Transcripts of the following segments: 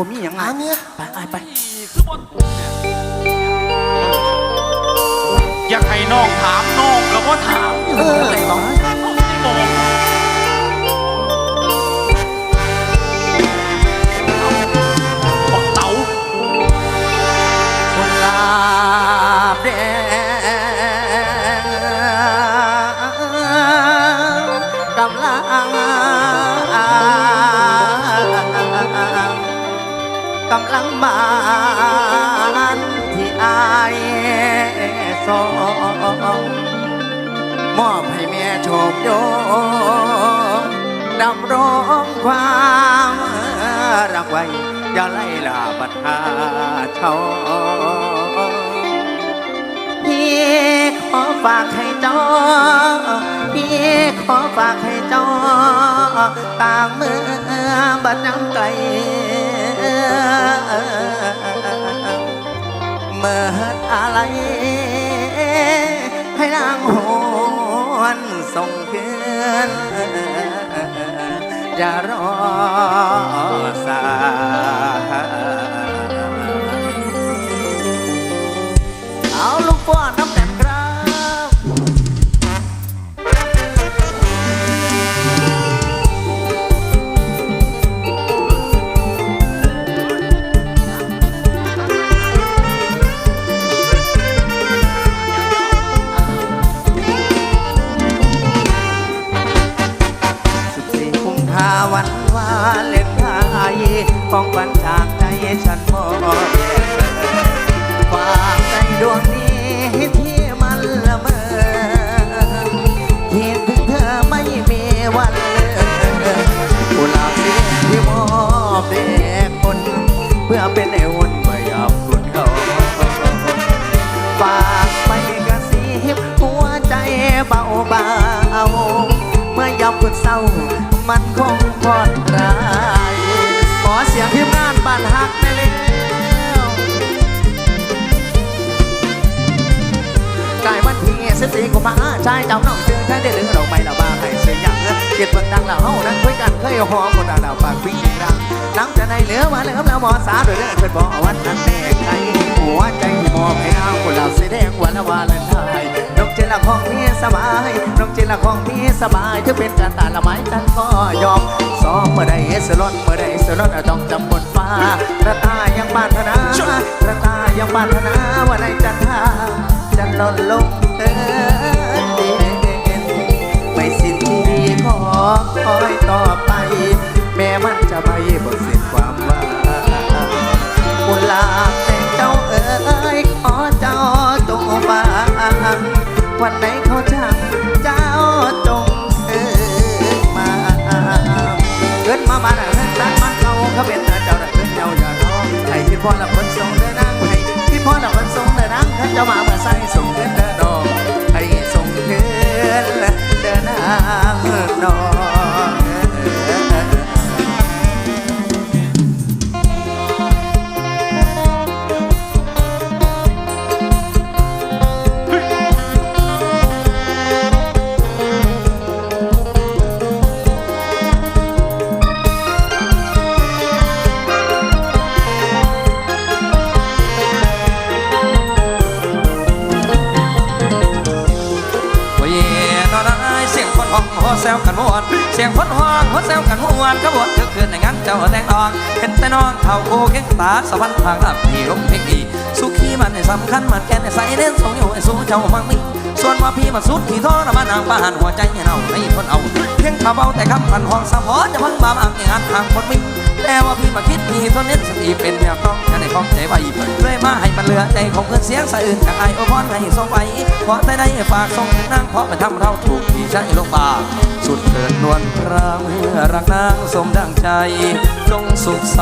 ผมมีอย่างไงอันเนี้ยไปไปไป คือบนอยากให้น้องถามน้องแล้วก็ถาม เออไหนบอกบอก ให้แม่โชมโยงดำรงความรักไว้ อย่าไล่ลาบัดหาเช่าพี่ขอฝากให้เจ้าพี่ขอฝากให้เจ้าตางเมื่อบัดน้ำไกลเมื่ออะไรให้นางห วนส่งเพื่อย่ารอสาย เพื่อเป็นไอ้วนเมื่อยามคุณเขาฝากไปกระซิบหัวใจเบาเบาๆเมื่อยามคุณเศร้า มันคงผ่อนคลายขอเสียงทีมงานบ้านฮักได้แล้วกายวันที่สิบสี่กุมภาชายจำน้องเจอแค่ได้ลืมดอกไม้ละบ้าให้เสียอย่าง เงือเกียดเบิ่งดังแล้วเฮานั้นคุยกันเคยหอมคนดาวปากวิ่งยิงรังน้ำจะในเหลือมาเหลือแล้วหมอสาโดยเรื่องเพิ่นบอกวันนั้นแน่ใครหัวใจที่มอให้นางคนเราสีแดงวันละวาเลนไทน์น้องเจนละของพี่สบายน้องเจนละของพี่สบายถ้าเป็นการตาละไม้กันก็ยอมสองเมื่อใดสลดเมื่อใดสลดต้องจำบนฟ้ากระตายังบ้านธนากระตายังบ้านธนาวันไหนจันทาจะหล่นลงเอ คอยต่อไป แม้มันจะไม่หมดสิ้นความหวังกุหลาบแต่เจ้าเอ๋ยขอเจ้าจงฟังวันไหนเขาช่างเจ้าจงเอ่ยมาเกิดมาบ้านเฮือนตั้งมันเก่าเขาเป็นเจ้าได้เพื่อนเจ้าอย่ารอให้คิดพ่อละคนทรงเดินนางให้คิดพ่อละคนทรงเดินนางท่านเจ้ามา ห้องหัวแซวกันมวนเสียงคนห้องหัวแซวกันมวนขบวนคือคืนในงานเจ้าแตงดองเห็นแต่น้องเท่าโคเก่งตาสวรรค์ทางลับที่ลมเพลงดีสุขีมันสำคัญมันแก่นใส่เน้นส่งอยู่ไอ้สู้เจ้ามังมิส่วนว่าพี่มาสุดที่ท้อนะมานางปาหันหัวใจให้เราไม่คนเอาเพียงข่าวเบาแต่คำพันห้องสะพอจะพังบามอังงานทางคนมิแต่ว่าพี่มาคิดพี่ทนเน้นสติเป็นแนวต้อง ของใจไว้เลยมาให้มันเหลือใจของเพื่อนเสียงสะอื่นจากไอโอพอนให้ส่งไปเพราะใจได้ฝากส่งนางเพราะมันทำเราถูกที่ใช้ลงบาสุดเกินนวลพระเมื่อรักนางสมดังใจจงสุขใส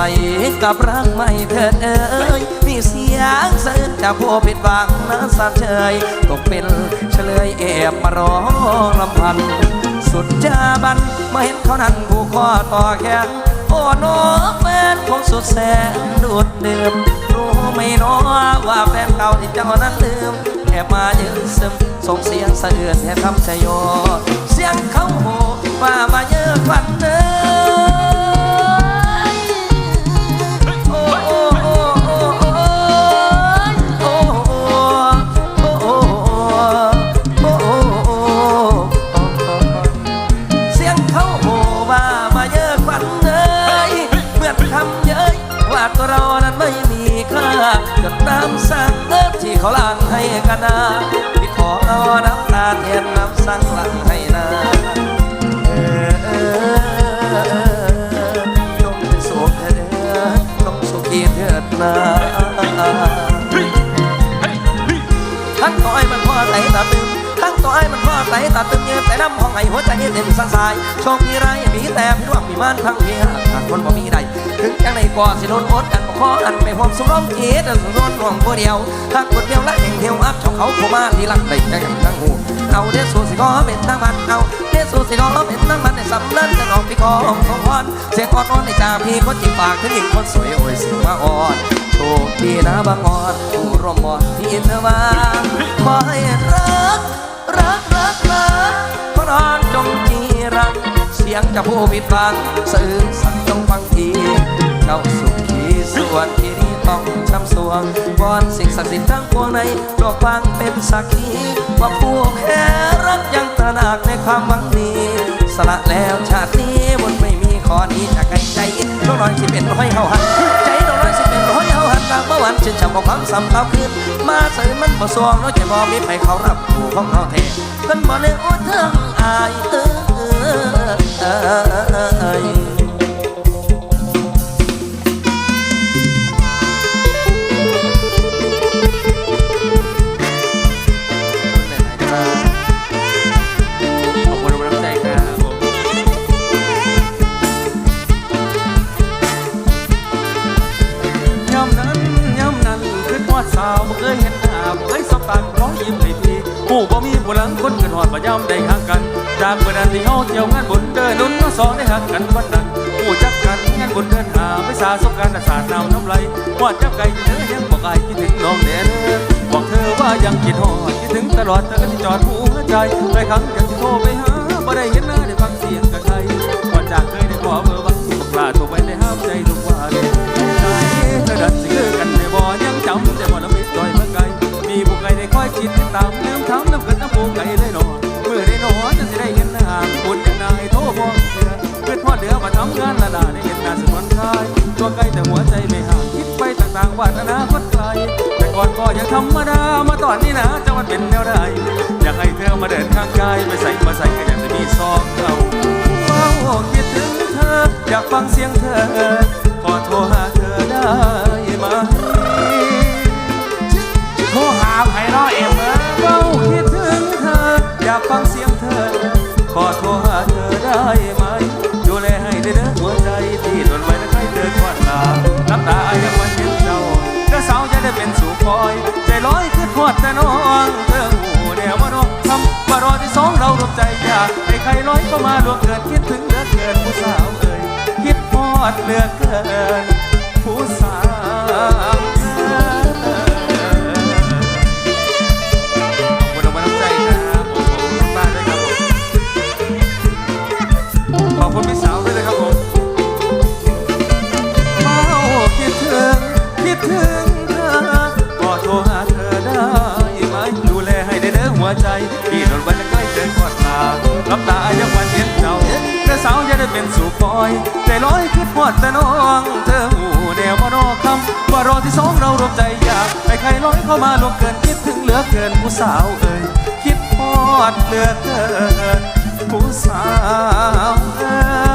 กับรักไม่เถิดเอ่ยมีเสียงสะอื้นจากผู้ผิดหวังนั้นสาเฉยตกเป็นเฉลยแอบมาร้องลำพันสุดจาบันเมื่อเห็นเขานั้นผูกคอต่อแขน โอ้โนแฟนคงสุดแสนดูดดื่มรู้ไม่น้อว่าแฟนเก่าที่เจ้านั้นลืมแอบมายืนซึมส่งเสียงสะเอือนแทบคำชยอเสียงเขาโหว่ามาเยอะควันเนื้อ น้ำห้องไห้หัวใจเต็มสังสายโชคมีไรมีแต่พิดหวังมีมันทั้งมีหักหากคนบ่มีใดถึงจังในก่อสิโดนอดกันบ่ขออันไปหอมสุรมเกียรติสุรนห่วงผู้เดียวถ้าคนเดียวละแห่งเที่ยวอัพชองเขาผู้มาที่รักได้จังทั้งหูเอาเดสูสิก็เป็นทั้งมันเอาเดสูสิก็เป็นทั้งมันในสำเร็จแต่น้องพี่ขอของพรเสียงอ่อนในจ่าพี่คนจิบปากถึงหญิงคนสวยโอ้ยสียงว่าอ่อนโชคดีนะบางอ่อนผู้ร่วมบอนที่อินเทอร์วาขอให้รัก นอนจงจีรักเสียงจากผู้ผิดหวังสื่อสั่งจงฟังทีเจ้าสุขีส่วนที่นี่ต้องช้ำสวงวอนสิ่งศักดิ์สิทธิ์ทั้งปวงในโลกฟังเป็นสักขีว่าผู้แพ้รักยังตระหนักในความหวังดีสละแล้วชาตินี้บนไม่มีขอนี้จากให้ใจน้องน้อยสิเป็นร้อยเฮาหันใจ ชื่นชมของความสำคัญขึ้นมาใส่มันบ่สวงน้อยจะบ่มีใครเขารับผู้ของเขาแท้เพิ่นบ่เลยโอ้เทิงอายเออเออเออเอย ยิ้มให้พี่ผู้บ่มีผู้หลังคนเกินหอดมาย่ำได้หักกัน จากเมื่อนั้นที่เฮาเที่ยวงานบุญเดินนุ่นมาสองได้หักกันวันนั้นผู้จักกันงานบุญเดินหาไปสาสบการณ์ศาสตร์น้ำน้ำไหลหอดจับไก่เธอยังบอกอายคิดถึงน้องแน่เด้อบอกเธอว่ายังคิดหอดคิดถึงตลอดเธอก็ที่จอดหัวใจหลายครั้งอยากจะโทรไปหาบ่ได้เห็นหน้า คิดตามลืมถามน้ำเกินน้ำผู้ไกลได้หนอเมื่อได้หนอจะสิได้เห็นหน้าบุญยังนายโทรบอกเสือเพื่อนพ่อเดือมาทำงานละดาได้เห็นหน้าสมนคายตัวไกลแต่หัวใจไม่ห่างคิดไปต่างๆว่าอนาคตไกลแต่ก่อนก็ยังธรรมดามาตอนนี้นะจะมันเป็นแนวใดอยากให้เธอมาเดินข้างกายไปใส่มาใส่ก็อยากจะมีซองเราว้าวคิดถึงเธอ อยากฟังเสียงเธอขอโทรหาเธอได้ไหมโทรหา ใครรอเอ็มเฝ้าคิดถึงเธอ อยากฟังเสียงเธอ ขอโทรหาเธอได้ไหม ดูแลให้ได้เด้อหัวใจที่หล่นไว้แล้วใครเดินทอดตาน้ำตายังวันเห็นเจ้าเจ้าสาวจะได้เป็นสู่คอย ใจลอยขึ้นทอดแต่น้องเธอหูแนวว่าน้อทำว่ารอที่สองเรารวมใจอยากให้ใครลอยเข้ามาล่วงเกินคิดถึงเหลือเกินผู้สาวเอ่ยคิดทอดเหลือเกิน อยใจลอยคิดพอดแต่น้องเธอหูแนวว่ารอคำว่ารอที่สองเรารวมใจอยากไปใครลอยเข้ามาลงเกินคิดถึงเหลือเกินผู้สาวเอ่ยคิดพอดเหลือเกินผู้สาวเอ่ย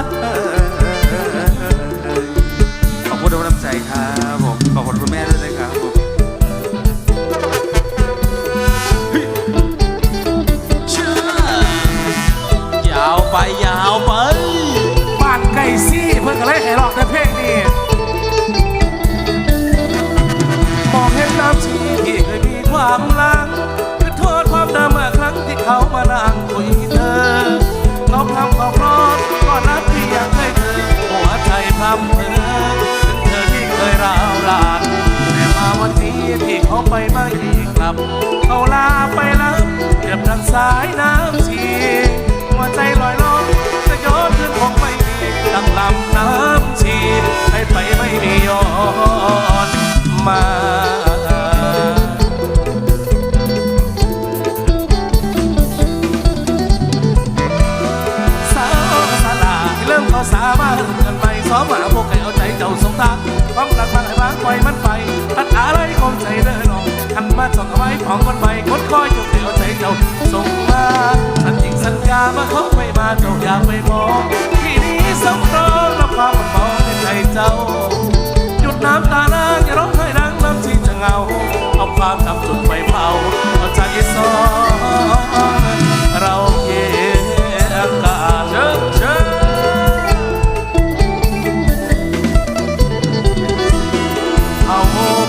ามหลังคือโทษความเดิมเมื่อครั้งที่เขามานั่งคุยเธอเขาทำเขาพร้อมก่อนรักที่ยังให้เธอหัวใจพรำเพอถึงเธอที่เคยรา เขาไม่มาเจ้าอยากไปมองที่นี้สำรองและความมันมองในใจเจ้า หยุดน้ำตาลางอย่าร้องไห้ดังน้ำที่จะเงา เอาความจำจุดไฟเผาเอาใจสองเราเกี่ยงกันเชิญเชิญเอา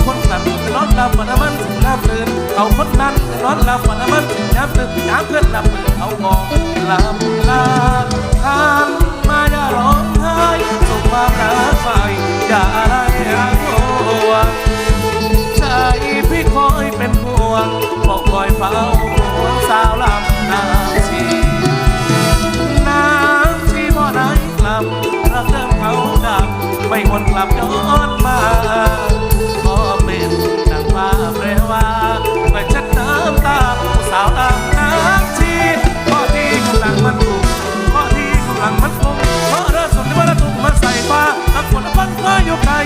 คนนั้นนอนหลับฝันมันถึงน้ำตื่นเอาคนนั้นนอนหลับฝันมันถึงน้ำตื่นย้ำเพื่อนหลับตื่นเอามองหลับ ไปอย่าอะไรรักตัวใจพี่คอยเป็นห่วงบอกคอยเฝ้าห่วงสาวลำนาชีน้ำที่บ่อไหนกลับรักเติมเขาดับไม่หวนกลับย้อนมา ยู่ไกล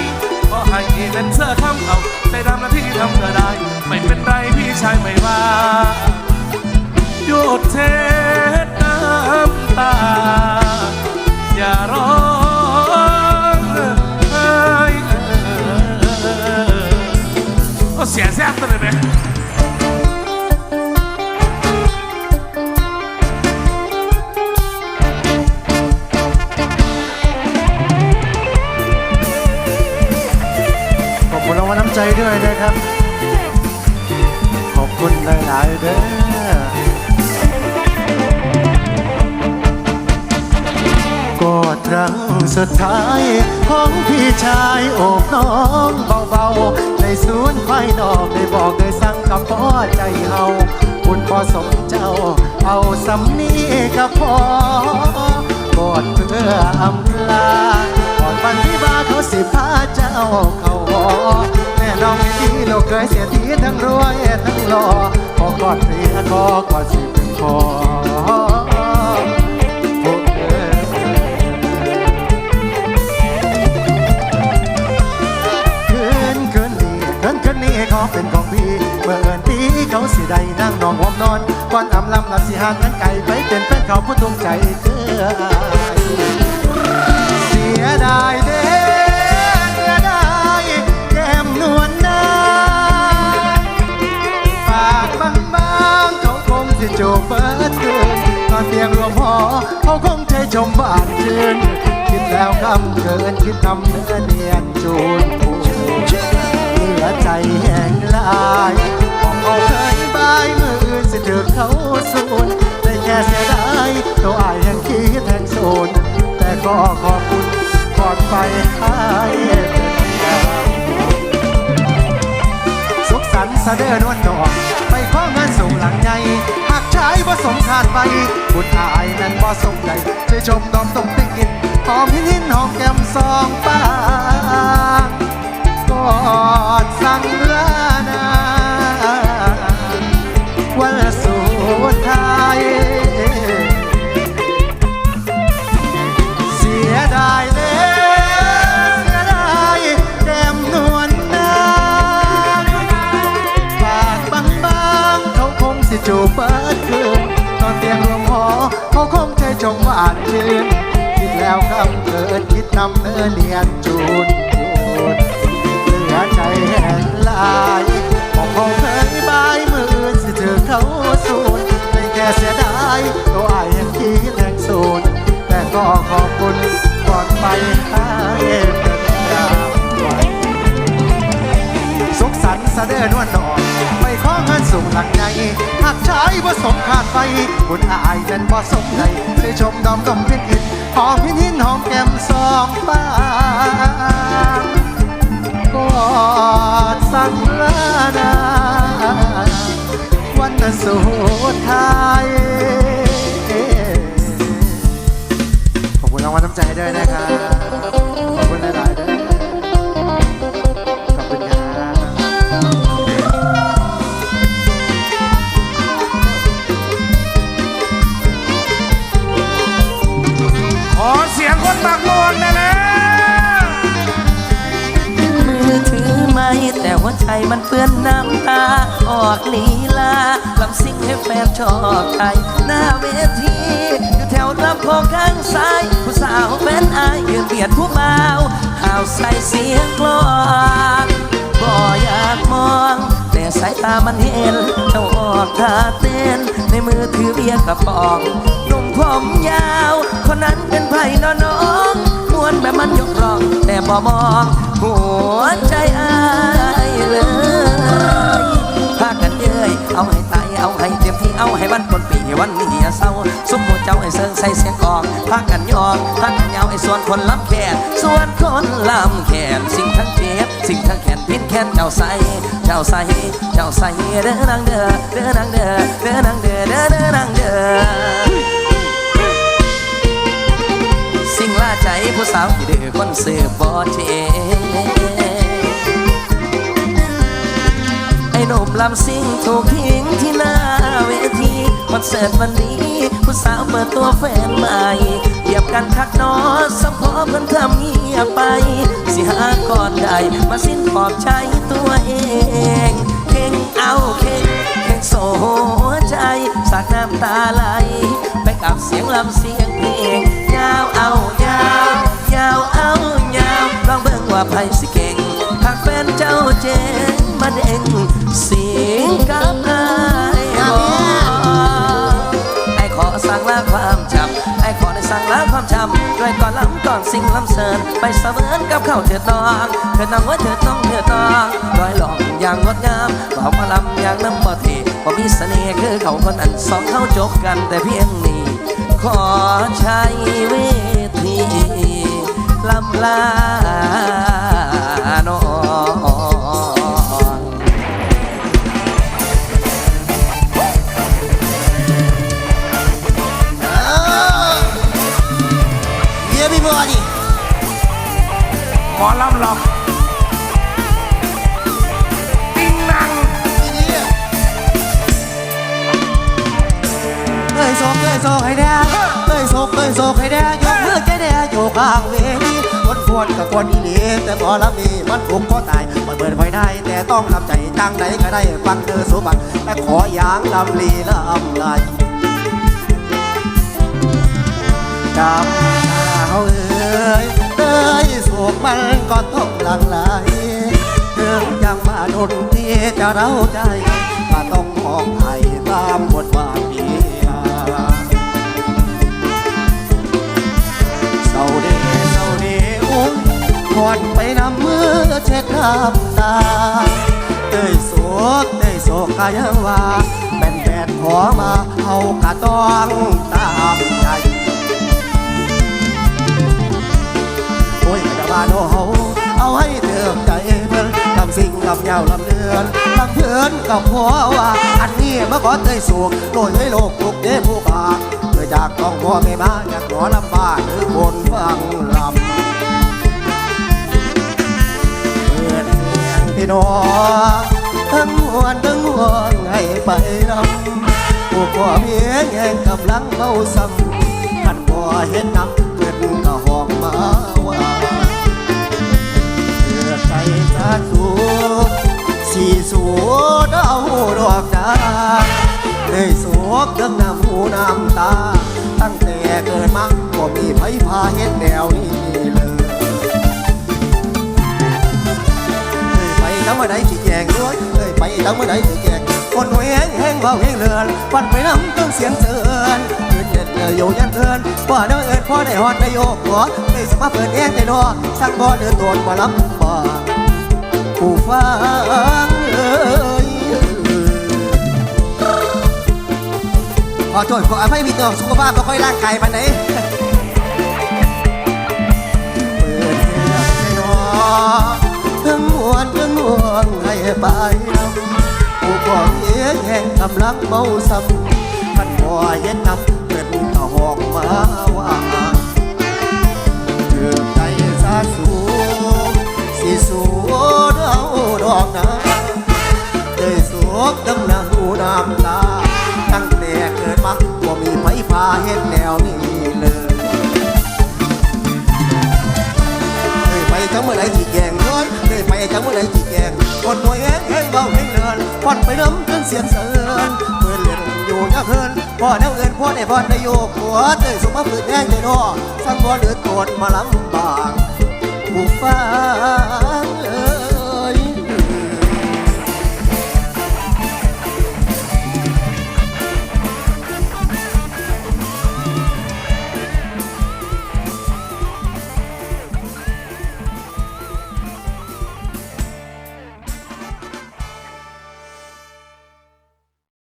ขอให้เป็นเสื้อทำเอาใจดำหน้าที่ทำก็ได้ ไม่เป็นไรพี่ชายไม่ว่าหยุดเทน้ำตา อย่าร้องไห้เสียแซ่บตัวเลยไหม เด้อกอดครั้งสุดท้ายของพี่ชายโอบน้องเบาๆ ในศูนย์ควายนอกได้บอกได้สั่งกับพ่อใจเฮาคุณพ่อสมเจ้า เอาสำนีกับพ่อกอดเพื่ออำลา วันที่บ้าเขาสิพาเจ้าเขาหอแม่น้องที่เราเคยเสียทีทั้งรวยทั้งหล่อขอกอดเพียกอกอดสิเป็นพอโอ้เอ้ยคืนคืนนี้คืนคืนนี้ขาเป็นของพี่เมื่อเอินพี่เขาสิได้นั่งนอนหอมนอนก่อนอำลำลับสิหานนั้นไก่ไปเป็นแฟนเขาผู้ทุ่มใจเธอ ยเสียดายเด้เสียดายแก้มนวลนางปากบางๆเขาคงสิจูบเปิดคืนตอนเตียงรวมหอเขาคงใจชมบ้านชื่นคิดแล้วคำเกินคิดทำเนื้อเนียนจูนผูเหลือใจแห้งลายบอกเขาเคยบายมือเสิถือเขาสูนได้แค่เสียดายตัวอายยังคิดแทงสูนแต่ก็ขอบคุณ ก่อดไปให้เป็นดาสุขสันต์สะเดินวันดอกไปข้องานส่งหลังใหญ่หากชายบ่สมคาดไปบุญอายนั้นบ่สมใจช่วยชมดอมตรงติ๊กอินหอมหินหินหอมแก้มสองปากกอดสั่ง งหวานชื่นคิดแล้วคำเกิดคิดนำเนื้อเนียนจูนเหลือใจแห่งลาย บ่สมขาดไปคุณอายนั้นบ่สมใจได้ชมดอมดมเพียงอินหอมพินหินหอมแก้มสองปากอดสั่งลานาวันสุดท้ายขอบคุณรางวัลน้ำใจด้วยนะครับขอบคุณหลายๆ ชอบใจหน้าเวทีอยู่แถวลำโพงข้างซ้าย ผู้สาวแฟนอายยืนเบียดผู้เบาห่าวใส่เสียงกลอนบ่อยากมอง แต่สายตามันเห็นเจ้าออกท่าเต้น ในมือถือเบียร์กระป๋องหนุ่มผมยาว คนนั้นเป็นไผ่นอนน้องมวนแบบมันยกรอง แต่บ่มอง หัวใจอาย วันนี้อาเศร้าสุมหัวเจ้าไอ้เซิงใส่เสียงกองพากันยองพากันยาวไอ้ส่วนคนลำแขนส่วนคนลำแขนสิ่งทั้งเจ็บสิ่งทั้งแขนพิษแขนเจ้าใส่เจ้าใส่เจ้าใส่เด้อนางเด้อเด้อนางเด้อเด้อนางเด้อเด้อเด้อนางเด้อสิ่งล่าใจผู้สาวที่ดื้อคนเสืบบอเชไอ้หนุ่มลำซิ่งถูกทิ้งที่หน้า อนเสิร์ตวันนี้ ผู้สาวเปิดตัวแฟนใหม่เหยียบกันคักนอสมพอเพิ่นทำเงียบไป สิหาก่อนใดมาสิ้นปอบใจตัวเองเข่งเอาเข่งเข่งโซใจสากน้ำตาไหลไปกับเสียงลำเสียงเพลงยาวเอายาวยาวเอายาวลองเบิ่งว่าไผสิเก่งหากแฟนเจ้าเจงมาเด้งเสียงกับไอ้ ความจำไอ้ขอได้สั่งลาความจำด้วยก่อนล้ำก่อนสิ่งล้ำเสริญไปเสมือนกับเข้าเถิดน้องเถิดน้องว่าเถิดน้องเถิดน้องร้อยหลอกอย่างงดงามบอกมาลำอย่างน้ำบ่เทบ่มีเสน่ห์คือเขาคนนั้นสองเขาจบกันแต่เพียงนี้ ขอใช้เวทีลำลา หมอลำหลำติ้งนังเอ้ยโศกเอ้ยโศกให้แน่เอ้ยโศกเอ้ยโศกให้แน่ยกมือใจแน่อยู่ข้างเวทีคนควรกับคนอีหลีแต่บ่ลำนี้มันถูกก็ตายมันเปิดไฟได้แต่ต้องทำใจจังใดก็ได้ฟังเธอสุบัติแต่ขออย่างลำลีลำลายจำเอาเอ้ยเอ้ย กมันก็ต้องหลังไหลถึงยังมาดนที่จะเร้าใจก็ต้องมองให้ตามบทบาทเดียเศร้าเดเศร้าเดโอ้ยกอดไปน้ำมือเช็ดน้ำตาเอ้ยโศกเอ้ยโศกกายังว่าเป็นแฟนขอมาเอากะต้องตาม บาโนเฮาเอาให้เติมใจเพิ่นทำสิ่งกับยาวลำเดือนลำเพื่อนกับผัวว่า อันนี้มาขอเตยสูงโดยให้โลกทุกเด้ผู้บาเกิดจากต้องพ่อไม่มาจากหมอลำบ้านหรือคนฟังลำเปิดเสียงพี่น้องทั้งมวนทั้งหวงให้ไปลำผู้พ่อเพียแห่งกำลังเมาซ้ำขันพ่อเห็นน้ำเกิดก็ห้องมา สูสีสูดเอาดอกดาได้สวกเรื่องน้ำหูน้ำตา ตั้งแต่เกิดมาก็มีไผพาเห็นแนวนี้เลยเคยไปทั้งเมื่อใดที่แจงด้วยเคยไปทั้งเมื่อใดที่แจงคนหัวแห้งแห้งเบาแห้งเลือนฟันไปน้ำเครื่องเสียงเสือนเกินเด็ดเลยโยยันเอินว่าเดินเอินพอได้ฮอดได้โยกหัวได้สมาเปิดแองได้นอสั่งบ่เดินโดนมาลำบ่ ผู้ฟังเอ้ยขอโทษขออภัยพี่น้องสุขภาพไม่ค่อยร่างกายปานไหนเปิดเสียงให้น้องทั้งมวนทั้งห่วงให้ไปนำผู้ก่อเพียแห่งกำลังเมาซ้ำมันบ่อเห็นนำเกิดก็หอกมาว่าเกือใจสาสู สิสูดเอาดอกนาได้สวกดังน้ำหูน้ำตา ตั้งแต่เกิดมาบ่มีไฟฟ้าเห็นแนวนี้เลยเคยไปทั้งเมื่อไรที่แกงร้อนเคยไปจังว่าใดจีแกงคนหน่วยแห้งแห้งเบาแห้งเลินพอนไปน้ำจนเสียงเสริญเพื่อนเล่นอยู่ยาเพิ่นพ่อแนวเอินพ่อในพ่อในโยกหัวเตยสมมาฝืนแห้งใจนอสั่งบ่เดือดโกนมาลำบากผู้ฟ้า